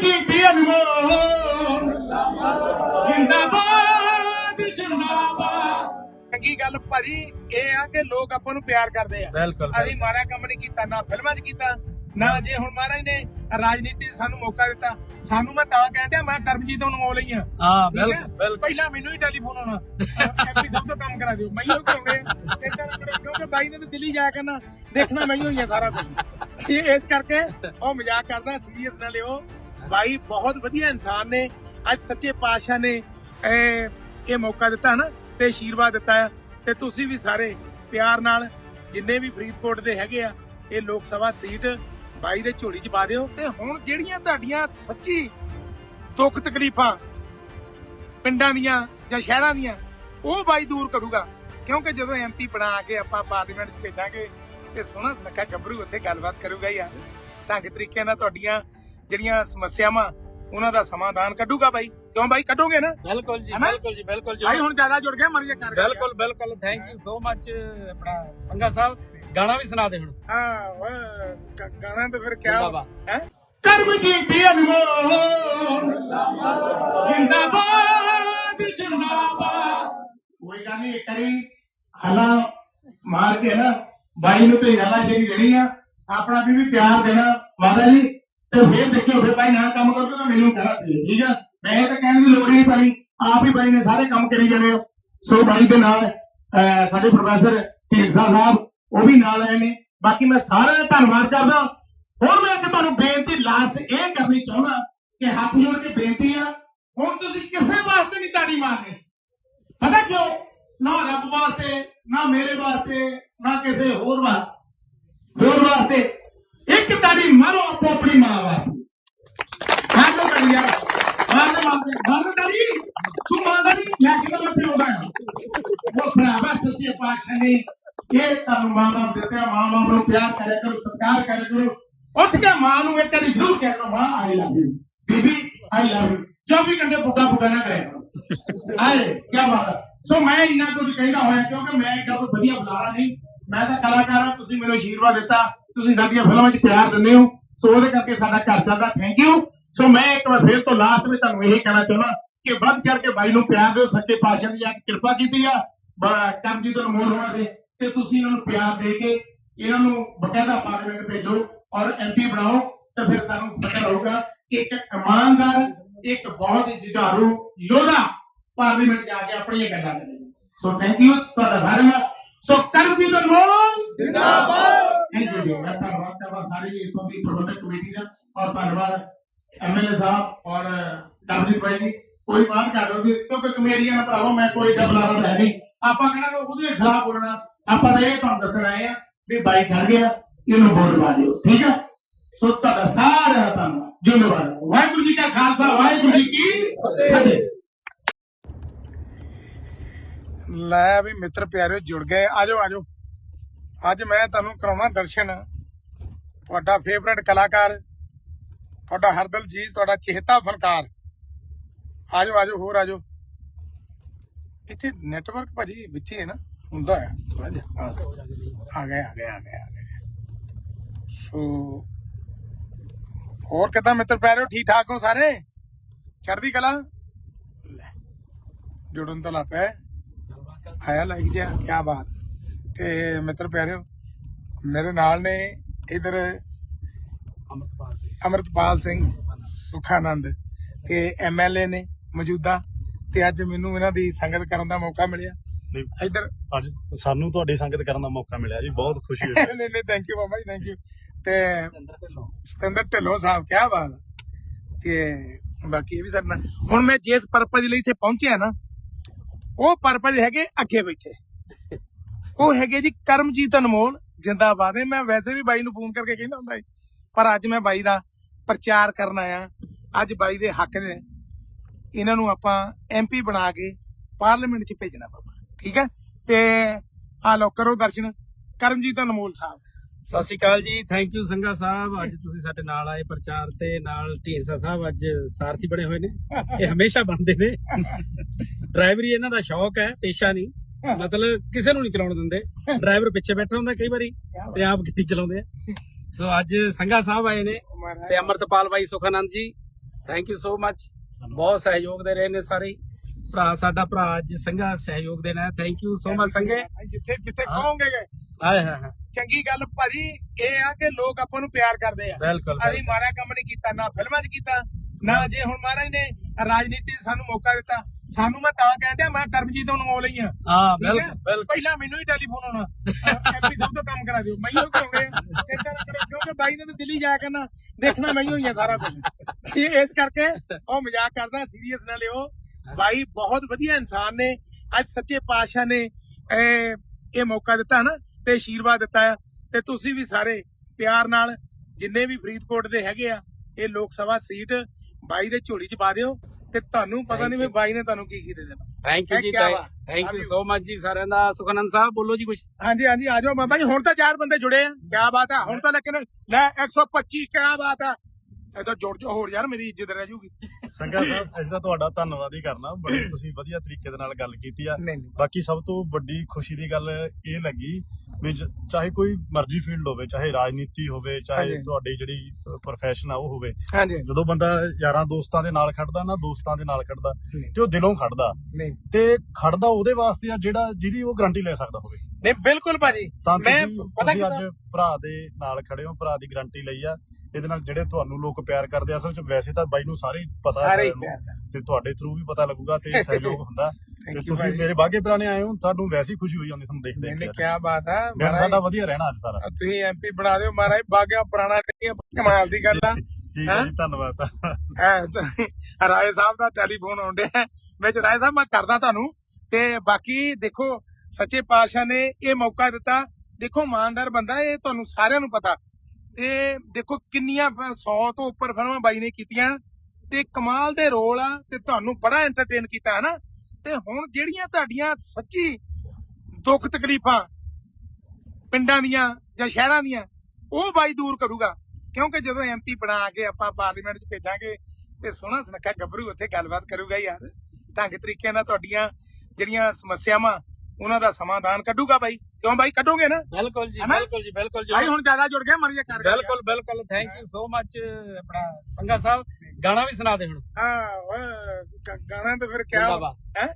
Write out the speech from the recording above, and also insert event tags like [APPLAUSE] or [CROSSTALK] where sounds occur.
ਕੀਤੀ ਅਨਮੋਲ ਜਿੰਦਾਬਾਦ ਜਿੰਦਾਬਾਦ ਚੰਗੀ ਗੱਲ ਭਾਜੀ ਇਹ ਆ ਕਿ ਲੋਕ ਆਪਾਂ ਨੂੰ ਪਿਆਰ ਕਰਦੇ ਆ। ਅਸੀਂ ਮਾੜਾ ਕੰਮ ਨਹੀਂ ਕੀਤਾ ਨਾ ਫਿਲਮਾਂ 'ਚ ਕੀਤਾ ਨਾ ਜੇ ਹੁਣ ਮਹਾਰਾਜ ਨੇ ਰਾਜਨੀਤੀ ਸਾਨੂੰ ਮੌਕਾ ਦਿੱਤਾ ਸਾਨੂੰ ਮੈਂ ਤਾਂ ਕਹਿੰਦਾ ਮੈਂ ਕਰਮਜੀਤ ਨੂੰ ਮੋਲ ਲਈ ਆ। ਹਾਂ ਹੈ? ਬਿਲਕੁਲ ਪਹਿਲਾਂ ਮੈਨੂੰ ਹੀ ਟੈਲੀਫੋਨ ਆਉਣਾ। ਐਮਪੀ ਸਭ ਤੋਂ ਕੰਮ ਕਰਾ ਦਿਓ। ਮੈਨੂੰ ਕਰਾਉਣੇ ਚਿੰਤਾ ਨਾ ਕਰੋ ਕਿਉਂਕਿ ਬਾਈ ਨੇ ਤਾਂ ਦਿੱਲੀ ਜਾ ਕੇ ਨਾ ਦੇਖਣਾ ਮੈਨੂੰ ਹੀ ਆ ਸਾਰਾ ਕੁਝ ਇਸ ਕਰਕੇ ਉਹ ਮਜ਼ਾਕ ਕਰਦਾ ਸੀਰੀਅਸ ਨਾ ਲਿਓ। ਬਾਈ ਬਹੁਤ ਵਧੀਆ ਇਨਸਾਨ ਨੇ। ਅੱਜ ਸੱਚੇ ਪਾਤਸ਼ਾਹ ਨੇ ਇਹ ਇਹ ਮੌਕਾ ਦਿੱਤਾ ਨਾ ਤੇ ਆਸ਼ੀਰਵਾਦ ਦਿੱਤਾ ਹੈ ਤੇ ਤੁਸੀਂ ਵੀ ਸਾਰੇ ਪਿਆਰ ਨਾਲ ਜਿੰਨੇ ਵੀ ਫਰੀਦਕੋਟ ਦੇ ਹੈਗੇ ਆ, ਇਹ ਲੋਕ ਸਭਾ ਸੀਟ ਬਾਈ ਦੇ ਝੋਲੀ 'ਚ ਪਾ ਦਿਓ। ਤੇ ਹੁਣ ਜਿਹੜੀਆਂ ਤੁਹਾਡੀਆਂ ਸੱਚੀ ਦੁੱਖ ਤਕਲੀਫਾਂ ਪਿੰਡਾਂ ਦੀਆਂ ਜਾਂ ਸ਼ਹਿਰਾਂ ਦੀਆਂ, ਉਹ ਬਾਈ ਦੂਰ ਕਰੂਗਾ। ਕਿਉਂਕਿ ਜਦੋਂ ਐਮਪੀ ਬਣਾ ਕੇ ਆਪਾਂ ਪਾਰਲੀਮੈਂਟ 'ਚ ਭੇਜਾਂਗੇ, ਤੇ ਸੋਹਣਾ ਸੁਨੱਖਾ ਗੱਭਰੂ ਉੱਥੇ ਗੱਲਬਾਤ ਕਰੂਗਾ ਯਾਰ ਢੰਗ ਤਰੀਕੇ ਨਾਲ ਤੁਹਾਡੀਆਂ ਜਿਹੜੀਆਂ ਸਮੱਸਿਆਵਾਂ ਉਹਨਾਂ ਦਾ ਸਮਾਧਾਨ ਕੱਢੂਗਾ ਬਾਈ? ਕਿਉਂ ਬਾਈ ਕੱਢੋਗੇ ਨਾ? ਬਿਲਕੁਲ ਜੀ ਹੈਨਾ? ਬਿਲਕੁਲ ਜੀ ਬਿਲਕੁਲ ਜੀ। ਬਾਈ ਹੁਣ ਜ਼ਿਆਦਾ ਜੁੜ ਗਿਆ ਮਰੀਏ ਕਰ ਬਿਲਕੁਲ ਬਿਲਕੁਲ। ਥੈਂਕ ਯੂ ਸੋ ਮੱਚ ਆਪਣਾ ਸੰਗਾ ਸਾਹਿਬ। ਗਾਣਾ ਵੀ ਸੁਣਾ ਦੇ ਹੁਣ। ਹਾਂ ਓਏ, ਗ- ਗਾਣਾ ਤਾਂ ਫਿਰ ਕਿਆ ਜ਼ਿੰਦਾਬਾਦ। ਹੈ? ਕਰਮ ਕੀਤੀ ਅਨਮੋਲ। ਜਿੰਦਾਬਾਦ ਜਿੰਦਾਬਾਦ। ਕੋਈ ਗੱਲ ਨਹੀਂ ਇੱਕ ਵਾਰੀ ਹਲਾ ਮਾਰ ਕੇ ਨਾ ਬਾਈ ਨੂੰ ਤੇ ਜ਼ਿਆਦਾ ਸ਼ੇਰੀ ਦੇਣੀ ਆ ਆਪਣਾ ਵੀ ਵੀ ਪਿਆਰ ਦੇਣਾ। ਵਾਦਾ ਜੀ ਤੇ ਫਿਰ ਦੇਖਿਓ, ਫਿਰ ਬਾਈ ਨਾ ਕੰਮ ਕਰਦੇ ਤਾਂ ਮੈਨੂੰ ਕਹਿਣਾ ਠੀਕ ਆ? ਮੈਂ ਤਾਂ ਕਹਿਣ ਦੀ ਲੋੜ ਹੀ ਨਹੀਂ ਪੈਣੀ ਆਪ ਹੀ ਬਾਈ ਨੇ ਸਾਰੇ ਕੰਮ ਕਰੀ ਜਾਣੇ ਸੋ ਬਾਈ ਦੇ ਨਾਲ ਸਾਡੇ ਪ੍ਰੋਫੈਸਰ ਢੀਂਡਸਾ ਸਾਹਿਬ, ਉਹ ਵੀ ਨਾਲ ਆਏ ਨੇ। ਬਾਕੀ ਮੈਂ ਸਾਰਿਆਂ ਦਾ ਧੰਨਵਾਦ ਕਰਦਾ। ਹੁਣ ਮੈਂ ਇੱਕ ਤੁਹਾਨੂੰ ਬੇਨਤੀ ਲਾਸਟ ਇਹ ਕਰਨੀ ਚਾਹੁੰਦਾ ਕਿ ਹੱਥ ਜੋੜ ਕੇ ਬੇਨਤੀ ਆ, ਹੁਣ ਤੁਸੀਂ ਕਿਸੇ ਵਾਸਤੇ ਨਹੀਂ ਤਾੜੀ ਮਾਰਨੀ। ਪਤਾ ਕਿਉਂ? ਨਾ ਰੱਬ ਵਾਸਤੇ, ਨਾ ਮੇਰੇ ਵਾਸਤੇ, ਨਾ ਕਿਸੇ ਹੋਰ ਵਾਸਤੇ। ਹੋਰ ਵਾਸਤੇ ਇੱਕ ਤਾੜੀ ਮਾਰੋ ਆਪੋ ਆਪਣੀ ਮਾਂ ਵਾਸਤੇ। ਮਾਰੋ ਤਾੜੀ ਯਾਰ ਮਾਰੋ ਮਾਰੋ ਮਾਰੋ ਤਾੜੀ ਤੂੰ ਮਾਰਦਾ ਨਹੀਂ ਮੈਂ ਕਿਹਦਾ ਮੈਂ ਪਿਓ ਦਾ ਉਹ ਭਰਾਵਾ, ਸੱਚੇ ਪਾਤਸ਼ਾਹ ਨੇ ਇਹ ਤੁਹਾਨੂੰ ਮਾਂ ਬਾਪ ਦਿੱਤੇ। ਮਾਂ ਬਾਪ ਨੂੰ ਪਿਆਰ ਕਰਿਆ ਕਰੋ, ਸਤਿਕਾਰ ਕਰਿਆ ਕਰੋ। ਉੱਠ ਕੇ ਮਾਂ ਨੂੰ ਇੱਕ ਵਾਰੀ ਜ਼ਰੂਰ ਕਹਿ ਕਰੋ, ਮਾਂ ਆਈ love you Bibi I love you 24 ਘੰਟੇ ਬੁੱਢਾ ਬੁੱਢਾ ਨਾ ਕਰਿਆ ਆਏ ਕੀ ਬਾਤ ਹੈ। ਸੋ ਮੈਂ ਇੰਨਾ ਕੁਝ ਕਹਿੰਦਾ ਹੋਇਆ ਕਿਉਂਕਿ ਮੈਂ ਇੰਨਾ ਕੋਈ ਵਧੀਆ ਬੁਲਾਰਾ ਨਹੀਂ। ਮੈਂ ਤਾਂ ਕਲਾਕਾਰ ਹਾਂ, ਤੁਸੀਂ ਮੈਨੂੰ ਆਸ਼ੀਰਵਾਦ ਦਿੱਤਾ। ਤੁਸੀਂ ਸਾਡੀਆਂ ਫਿਲਮਾਂ 'ਚ ਪਿਆਰ ਦਿੰਦੇ ਹੋ, ਸੋ ਉਹਦੇ ਕਰਕੇ ਸਾਡਾ ਘਰ ਚੱਲਦਾ। ਥੈਂਕ ਯੂ ਸੋ ਮੈਂ ਇੱਕ ਵਾਰ ਫੇਰ ਤੋਂ ਲਾਸਟ ਵਿੱਚ ਤੁਹਾਨੂੰ ਇਹ ਕਹਿਣਾ ਚਾਹੁੰਦਾ ਕਿ ਵੱਧ ਚੜ ਕੇ ਬਾਈ ਨੂੰ ਪਿਆਰ ਦਿਓ, ਸੱਚੇ ਪਾਤਸ਼ਾਹ ਦੀ ਕਿਰਪਾ ਕੀਤੀ ਆ, ਬ- ਕਰਮਜੀਤ ਅਨਮੋਲ ਹੋਣਾ ਦੇ, ਤੇ ਤੁਸੀਂ ਇਹਨਾਂ ਨੂੰ ਪਿਆਰ ਦੇ ਕੇ ਇਹਨਾਂ ਨੂੰ ਬਕਾਇਦਾ ਪਾਰਲੀਮੈਂਟ ਭੇਜੋ ਔਰ ਐਮਪੀ ਬਣਾਓ, ਤੇ ਫਿਰ ਸਾਨੂੰ ਪਤਾ ਰਹੂਗਾ ਕਿ ਇੱਕ ਇਮਾਨਦਾਰ, ਇੱਕ ਬਹੁਤ ਹੀ ਜੁਝਾਰੂ ਯੋਧਾ ਪਾਰਲੀਮੈਂਟ ਜਾ ਕੇ ਆਪਣੀਆਂ ਗੱਲਾਂ ਕਰੇਗਾ। ਸੋ ਥੈਂਕ ਯੂ ਤੁਹਾਡਾ ਸਾਰਿਆਂ ਦਾ। ਸੋ ਕਰਮਜੀਤ ਅਨਮੋਲ ਜਿੰਦਾਬਾਦ। ਥੈਂਕ ਯੂ ਮੈਂ ਧੰਨਵਾਦ ਕਰਦਾ ਸਾਰੀ ਇਥੋਂ ਦੀ ਪ੍ਰਬੰਧਕ ਕਮੇਟੀ ਦਾ ਔਰ ਧੰਨਵਾਦ ਐਮਐਲਏ ਸਾਹਿਬ ਔਰ ਡਬਲਯੂ ਭਾਈ ਜੀ। ਕੋਈ ਬਾਤ ਕਰ ਲਓ ਕਿਉਂਕਿ ਕਮੇਡੀਅਨ ਭਰਾਵਾ, ਮੈਂ ਕੋਈ ਡਬਲਾਰਾ ਹੈ ਨਹੀਂ। ਆਪਾਂ ਕਿਹੜਾ ਉਹਦੇ ਖਿਲਾਫ ਬੋਲਣਾ? ਆਪਾਂ ਤਾਂ ਇਹ ਤੁਹਾਨੂੰ ਦੱਸਣ ਆਏ ਆ ਵੀ ਬਾਈ ਖੜ ਗਿਆ, ਇਹਨੂੰ ਵੋਟ ਪਾ ਦਿਓ, ਠੀਕ ਆ? ਸੋ ਤੁਹਾਡਾ ਸਾਰਿਆਂ ਦਾ ਧੰਨਵਾਦ ਜਿੰਦਾਬਾਦ ਵਾਹਿਗੁਰੂ ਜੀ ਕਾ ਖਾਲਸਾ, ਵਾਹਿਗੁਰੂ ਜੀ ਕੀ ਫਤਿਹ। ਲੈ ਵੀ ਮਿੱਤਰ ਪਿਆਰਿਓ, ਜੁੜ ਗਏ। ਆਜੋ ਆਜੋ ਅੱਜ ਮੈਂ ਤੁਹਾਨੂੰ ਕਰਾਉਣਾ ਦਰਸ਼ਨ। ਤੁਹਾਡਾ ਫੇਵਰਟ ਕਲਾਕਾਰ, ਤੁਹਾਡਾ ਹਰਦਲ ਜੀਤ, ਤੁਹਾਡਾ ਚਿਹਤਾ ਫਨਕਾਰ। ਆਜੋ ਆਜੋ, ਹੋਰ ਆਜੋ। ਇੱਥੇ ਨੈਟਵਰਕ ਭਾਜੀ ਵਿੱਚ ਹੀ ਹੈ ਨਾ, ਹੁੰਦਾ ਹੈ। ਥੋੜਾ ਜਿਹਾ ਆ ਗਏ ਆ ਗਏ ਆ ਗਏ ਆ ਗਏ। ਸੋ, ਹੋਰ ਕਿਦਾਂ ਮਿੱਤਰ ਪੈ ਪਿਆਰਿਓ ਠੀਕ ਠਾਕ ਹੋ ਸਾਰੇ? ਚੜ੍ਹਦੀ ਕਲਾ? ਜੁੜਨ ਤੋਂ ਲੱਪੈ ਆਇਆ ਲਾਈਕ ਜਿਆ ਕੀ ਬਾਤ। ਤੇ ਮਿੱਤਰ ਪਿਆਰਿਓ ਮੇਰੇ ਨਾਲ ਨੇ ਇਧਰ ਸਿੰਘ। ਅਮਰਤਪਾਲ ਸਿੰਘ ਸੁਖਾਨੰਦ ਤੇ ਐਮਐਲਏ ਨੇ ਮੌਜੂਦਾ ਤੇ ਅੱਜ ਮੈਨੂੰ ਇਹਨਾਂ ਦੀ ਸੰਗਤ ਕਰਨ ਦਾ ਮੌਕਾ ਮਿਲਿਆ। ਇਧਰ ਅੱਜ ਸਾਨੂੰ ਤੁਹਾਡੀ ਸੰਗਤ ਕਰਨ ਦਾ ਮੌਕਾ ਮਿਲਿਆ ਜੀ ਬਹੁਤ ਖੁਸ਼ੀ ਹੋਈ। [LAUGHS] ਨਹੀਂ ਨਹੀਂ thank you Baba ji thank you ਤੇ ਸਤਿੰਦਰ ਢਿੱਲੋਂ। ਸਾਹਿਬ ਕੀ ਬਾਤ। ਤੇ ਬਾਕੀ ਇਹ ਵੀ ਕਰਨਾ ਹੁਣ ਮੈਂ ਜਿਸ ਪਰਪਸ ਲਈ ਇੱਥੇ ਪਹੁੰਚਿਆ ਨਾ ਉਹ ਪਰਪਸ ਹੈਗੇ ਅੱਗੇ ਬੈਠੇ। ਉਹ ਹੈਗੇ ਜੀ ਕਰਮਜੀਤ ਅਨਮੋਲ ਜਿੰਦਾਬਾਦ ਹੈ। ਮੈਂ ਵੈਸੇ ਵੀ ਬਾਈ ਨੂੰ ਫੋਨ ਕਰਕੇ ਕਹਿੰਦਾ ਹੁੰਦਾ ਸੀ ਪਰ ਅੱਜ ਮੈਂ ਬਾਈ ਦਾ ਪ੍ਰਚਾਰ ਕਰਨ ਆਇਆ। ਅੱਜ ਬਾਈ ਦੇ ਹੱਕ ਦੇ ਇਹਨਾਂ ਨੂੰ ਆਪਾਂ ਐਮਪੀ ਬਣਾ ਕੇ ਪਾਰਲੀਮੈਂਟ 'ਚ ਭੇਜਣਾ ਬਾਬਾ। ਠੀਕ ਹੈ? ਤੇ ਆ ਲੋ ਕਰੋ ਦਰਸ਼ਨ। ਕਰਮਜੀਤ ਅਨਮੋਲ ਸਾਹਿਬ। ਸਤਿ ਸ਼੍ਰੀ ਅਕਾਲ ਜੀ। Thank you Sanga Sahib. ਅੱਜ ਤੁਸੀਂ ਸਾਡੇ ਨਾਲ ਆਏ ਪ੍ਰਚਾਰ ਤੇ ਨਾਲ ਢੀਂਸਾ ਸਾਹਿਬ। ਅੱਜ ਸਾਰਥੀ ਬਣੇ ਹੋਏ ਨੇ। ਇਹ ਹਮੇਸ਼ਾ ਬਣਦੇ ਨੇ। [LAUGHS] ਡਰਾਈਵਰੀ ਇਹਨਾਂ ਦਾ ਸ਼ੌਕ ਹੈ ਪੇਸ਼ਾ ਨਹੀਂ। ਮਤਲਬ ਕਿਸੇ ਨੂੰ ਨਹੀਂ ਚਲਾਉਣ ਦਿੰਦੇ। ਡਰਾਈਵਰ ਪਿੱਛੇ ਬੈਠਾ ਹੁੰਦਾ ਕਈ ਵਾਰੀ ਤੇ ਆਪ ਗੱਡੀ ਚਲਾਉਂਦੇ ਆ। ਸੋ ਅੱਜ ਸੰਗਾ ਸਾਹਿਬ ਆਏ ਨੇ ਤੇ ਅਮਰਤਪਾਲ ਬਾਈ ਸੁਖਾਨੰਦ ਜੀ ਥੈਂਕ ਯੂ ਸੋ ਮਚ ਬਹੁਤ ਸਹਿਯੋਗ ਦੇ ਰਹੇ ਨੇ ਸਾਰੇ। ਭਰਾ ਸਾਡਾ ਭਰਾ ਅੱਜ ਸੰਘਾ ਸਹਿਯੋਗ ਦੇਣਾ ਥੈਂਕ ਯੂ ਸੋ ਮਚ ਸੰਘੇ। ਜਿੱਥੇ ਜਿੱਥੇ। ਕਹੋਗੇ ਆਏ ਹਾਂ ਹਾਂ ਚੰਗੀ ਗੱਲ ਭਾਜੀ ਇਹ ਆ ਕਿ ਲੋਕ ਆਪਾਂ ਨੂੰ ਪਿਆਰ ਕਰਦੇ ਆ। ਬਿਲਕੁਲ ਅਸੀਂ ਮਾੜਾ ਕੰਮ ਨਹੀਂ ਕੀਤਾ ਨਾ ਫਿਲਮਾਂ 'ਚ ਕੀਤਾ ਨਾ ਜੇ ਹੁਣ ਮਹਾਰਾਜ ਨੇ ਰਾਜਨੀਤੀ ਸਾਨੂੰ ਮੌਕਾ ਦਿੱਤਾ ਸਾਨੂੰ ਮੈਂ ਤਾਂ ਕਹਿੰਦਾ ਮੈਂ ਕਰਮਜੀਤ ਨੂੰ ਮੋਲ ਆ। ਹਾਂ ਹੈ? ਬਿਲਕੁਲ ਬਿਲਕੁਲ। ਪਹਿਲਾਂ ਮੈਨੂੰ ਹੀ ਟੈਲੀਫੋਨ ਆਉਣਾ। ਐਮਪੀ ਸਾਹਿਬ ਤੋਂ ਕੰਮ ਕਰਾ ਦਿਓ ਮੈਨੂੰ ਕਰਾਉਣੇ ਆ। ਚਿੰਤਾ ਨਾ ਕਰੋ ਕਿਉਂਕਿ ਬਾਈ ਨੇ ਦਿੱਲੀ ਜਾ ਕੇ ਨਾ ਦੇਖਣਾ ਮੈਨੂੰ ਹੀ ਆ ਸਾਰਾ ਕੁਝ ਇਸ ਕਰਕੇ ਉਹ ਮਜ਼ਾਕ ਕਰਦਾ ਸੀਰੀਅਸ ਨਾ ਲਿਓ। ਬਾਈ ਬਹੁਤ ਵਧੀਆ ਇਨਸਾਨ ਨੇ ਅੱਜ ਸੱਚੇ ਪਾਤਸ਼ਾਹ ਨੇ ਇਹ ਇਹ ਮੌਕਾ ਦਿੱਤਾ ਨਾ ਤੇ ਆਸ਼ੀਰਵਾਦ ਦਿੱਤਾ ਆ। ਤੇ ਤੁਸੀਂ ਵੀ ਸਾਰੇ ਪਿਆਰ ਨਾਲ ਜਿੰਨੇ ਵੀ ਫਰੀਦਕੋਟ ਦੇ ਹੈਗੇ ਆ ਇਹ ਲੋਕ ਸਭਾ ਸੀਟ ਬਾਈ ਦੇ ਝੋਲੀ 'ਚ ਪਾ ਦਿਓ। ਤੇ ਤੁਹਾਨੂੰ ਪਤਾ ਨਹੀਂ ਵੀ. ਬਾਈ ਨੇ ਤੁਹਾਨੂੰ ਕੀ ਕੀ ਦੇ ਦੇਣਾ। ਥੈਂਕ ਯੂ ਜੀ। Thank you. ਸੋ ਮਚ ਜੀ ਸਾਰਿਆਂ ਦਾ। ਸੁਖਨੰਦ ਸਾਹਿਬ ਬੋਲੋ ਜੀ ਕੁਝ ਹਾਂਜੀ ਹਾਂਜੀ ਆ ਜਾਓ ਬਾਬਾ ਜੀ ਹੁਣ ਤਾਂ ਚਾਰ ਬੰਦੇ ਜੁੜੇ ਆ। ਕੀ ਬਾਤ ਆ ਹੁਣ ਤਾਂ ਲੇਕਿਨ ਲੈ 125 ਕੀ ਬਾਤ ਆ। ਇਹਦਾ ਜੁੜ ਜਾ ਹੋਰ ਯਾਰ ਮੇਰੀ ਇੱਜ਼ਤ ਰਹਿ ਜੂਗੀ। ਸੰਗਾ ਸਾਹਿਬ ਅਸੀਂ ਤਾਂ ਤੁਹਾਡਾ ਧੰਨਵਾਦ ਹੀ ਕਰਨਾ। ਬੜੀ ਤੁਸੀਂ ਵਧੀਆ ਤਰੀਕੇ ਦੇ ਨਾਲ ਗੱਲ ਕੀਤੀ ਆ। ਨਹੀਂ ਨਹੀਂ। ਬਾਕੀ ਸਭ ਤੋਂ ਵੱਡੀ ਖੁਸ਼ੀ ਦੀ ਗੱਲ ਇਹ ਲੱਗੀ ਵੀ ਜ- ਚਾਹੇ ਕੋਈ ਮਰਜ਼ੀ ਫੀਲਡ ਹੋਵੇ ਚਾਹੇ ਰਾਜਨੀਤੀ ਹੋਵੇ ਚਾਹੇ ਹਾਂਜੀ। ਤੁਹਾਡੀ ਜਿਹੜੀ ਪ੍ਰੋਫੈਸ਼ਨ ਆ ਉਹ ਹੋਵੇ। ਹਾਂਜੀ। ਜਦੋਂ ਬੰਦਾ ਯਾਰਾਂ ਦੋਸਤਾਂ ਦੇ ਨਾਲ ਖੜਦਾ ਨਾ ਦੋਸਤਾਂ ਦੇ ਨਾਲ ਖੜਦਾ ਨਹੀਂ। ਤੇ ਉਹ ਦਿਲੋਂ ਖੜਦਾ। ਨਹੀਂ। ਤੇ ਖੜਦਾ ਉਹਦੇ ਵਾਸਤੇ ਆ ਜਿਹੜਾ ਜਿਹਦੀ ਉਹ ਗਾਰੰਟੀ ਲੈ ਸਕਦਾ ਹੋਵੇ। ਨਹੀਂ ਬਿਲਕੁਲ ਭਾਜੀ। ਤਾਂ ਮੈਂ ਪਤਾ ਕਿੱਦਾਂ- ਅੱਜ ਭਰਾ ਦੇ ਨਾਲ ਖੜੇ ਹੋ ਭਰਾ ਦੀ ਗਾਰੰਟੀ ਲਈ ਆ। ਇਹਦੇ ਨਾਲ ਜਿਹੜੇ ਤੁਹਾਨੂੰ ਲੋਕ ਪਿਆਰ ਕਰਦੇ ਅਸਲ ਚ ਵੈਸੇ ਤਾਂ ਬਾਈ ਨੂੰ ਸਾਰੇ ਹੀ ਪਤਾ ਸਾਰੇ ਹੀ। ਤੇ ਤੁਹਾਡੇ ਥਰੂ ਵੀ ਪਤਾ ਲੱਗੂਗਾ ਤੇ [LAUGHS] ਸਹਿਯੋਗ ਹੁੰਦਾ। ਤੇ ਤੁਸੀਂ। ਮੇਰੇ ਬਾਗੇ ਪੁਰਾਣੇ ਆਏ ਹੋ ਸਾਨੂੰ ਵੈਸੇ ਹੀ ਖੁਸ਼ੀ ਹੋਈ ਜਾਂਦੀ ਤੁਹਾਨੂੰ ਦੇਖਦੇ ਨਹੀਂ ਕੀ ਬਾਤ ਆ। ਮਹਾਰਾਜ ਸਾਡਾ ਵਧੀਆ ਰਹਿਣਾ ਅੱਜ ਸਾਰਾ। ਤੁਸੀਂ ਐਮਪੀ ਬਣਾ ਦਿਓ ਮਹਾਰਾਜ ਬਾਗਿਆ ਪੁਰਾਣਾ ਕਮਾਲ ਦੀ ਗੱਲ ਆ। ਠੀਕ ਹੈ? ਜੀ ਧੰਨਵਾਦ। ਤਾਂ ਰਾਏ ਸਾਹਿਬ ਦਾ ਟੈਲੀਫੋਨ ਆਉਂਦਿਆ ਵਿੱਚ ਰਾਏ ਸਾਹਿਬ ਮੈਂ ਕਰਦਾ ਤੁਹਾਨੂੰ। ਤੇ ਬਾਕੀ ਦੇਖੋ ਸੱਚੇ ਪਾਤਸ਼ਾਹ ਨੇ ਇਹ ਮੌਕਾ ਦਿੱਤਾ। ਦੇਖੋ, ਇਮਾਨਦਾਰ ਬੰਦਾ ਇਹ ਤੁਹਾਨੂੰ ਸਾਰਿਆਂ ਨੂੰ ਪਤਾ। ਤੇ ਦੇਖੋ, ਕਿੰਨੀਆਂ 100 ਤੋਂ ਉੱਪਰ ਫਿਲਮਾਂ ਬਾਈ ਨੇ ਕੀਤੀਆਂ। ਤੇ ਕਮਾਲ ਦੇ ਰੋਲ ਆ ਤੇ ਤੁਹਾਨੂੰ ਬੜਾ ਐਂਟਰਟੇਨ ਕੀਤਾ ਹੈ ਨਾ ਤੇ ਹੁਣ ਜਿਹੜੀਆਂ ਤੁਹਾਡੀਆਂ ਸੱਚੀ ਦੁੱਖ ਤਕਲੀਫਾਂ ਪਿੰਡਾਂ ਦੀਆਂ ਜਾਂ ਸ਼ਹਿਰਾਂ ਦੀਆਂ, ਉਹ ਬਾਈ ਦੂਰ ਕਰੂਗਾ। ਕਿਉਂਕਿ ਜਦੋਂ ਐਮਪੀ ਬਣਾ ਕੇ ਆਪਾਂ ਪਾਰਲੀਮੈਂਟ 'ਚ ਭੇਜਾਂਗੇ ਤੇ ਸੋਹਣਾ ਸੁਨੱਖਾ ਗੱਭਰੂ ਉੱਥੇ ਗੱਲਬਾਤ ਕਰੂਗਾ ਯਾਰ। ਢੰਗ ਤਰੀਕੇ ਨਾਲ ਤੁਹਾਡੀਆਂ ਜਿਹੜੀਆਂ ਸਮੱਸਿਆਵਾਂ ਉਹਨਾਂ ਦਾ ਸਮਾਧਾਨ ਕੱਢੂਗਾ ਬਾਈ। ਕਿਉਂ ਬਾਈ? ਕੱਢੋਗੇ ਨਾ? ਬਿਲਕੁਲ ਜੀ ਹਨਾ? ਬਿਲਕੁਲ ਜੀ ਬਿਲਕੁਲ ਜੀ। ਬਾਈ ਹੁਣ ਜ਼ਿਆਦਾ ਜੁੜ ਗਿਆ ਮਰ ਜਾ ਕਰ। ਬਿਲਕੁਲ ਬਿਲਕੁਲ। ਥੈਂਕ ਯੂ ਸੋ ਮਚ ਆਪਣਾ ਸੰਘਾ ਸਾਹਿਬ। ਗਾਣਾ ਵੀ ਸੁਣਾ ਦੇ ਹੁਣ। ਹਾਂ ਓਏ, ਗ- ਗਾਣਾ ਤਾਂ ਫਿਰ ਕਿਆ ਜ਼ਿੰਦਾਬਾਦ। ਹੈ?